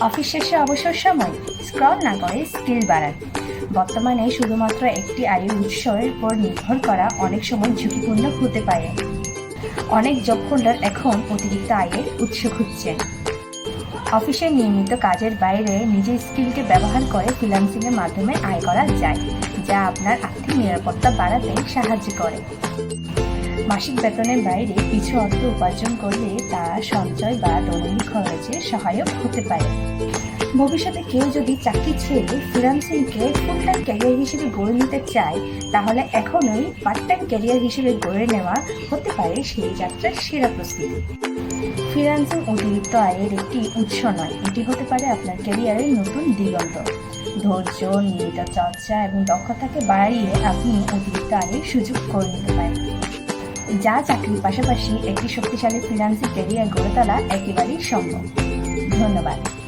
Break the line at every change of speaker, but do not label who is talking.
Office শেষে অবসর সময় স্ক্রল না করে স্কিল বাড়ান। বর্তমানে শুধুমাত্র একটি আয়ের উৎসের উপর নির্ভর করা অনেক সময় ঝুঁকিপূর্ণ হতে পারে। অনেক জব হোল্ডার এখন অতিরিক্ত আয়ের উৎস খুঁজছেন অফিসের নিয়মিত কাজের বাইরে নিজের স্কিলকে ব্যবহার করে ফ্রিল্যান্সিংয়ের মাধ্যমে আয় করা যায়, যা আপনার আর্থিক নিরাপত্তা বাড়াতে সাহায্য করে। মাসিক বেতনের বাইরে কিছু অর্থ উপার্জন করলে তা সঞ্চয় বা দৈনন্দিন খরচে সহায়ক হতে পারে। ভবিষ্যতে কেউ যদি চাকরি ছেড়ে ফ্রিল্যান্সিংকে ফুল টাইম ক্যারিয়ার হিসেবে গড়ে নিতে চায়, তাহলে এখনই পার্ট টাইম ক্যারিয়ার হিসেবে গড়ে নেওয়া হতে পারে সেই যাত্রার সেরা প্রস্তুতি। ফ্রিল্যান্সিং অতিরিক্ত আয়ের একটি উৎস নয়, এটি হতে পারে আপনার ক্যারিয়ারের নতুন দিগন্ত। ধৈর্য নিয়মিত চর্চা এবং দক্ষতাকে বাড়িয়ে আপনি অতিরিক্ত আয়ের সুযোগ করে নিতে পারেন। যা চাকরির পাশাপাশি একটি শক্তিশালী ফ্রিলান্সিং ক্যারিয়ার গড়ে তোলা একেবারেই সম্ভব। ধন্যবাদ।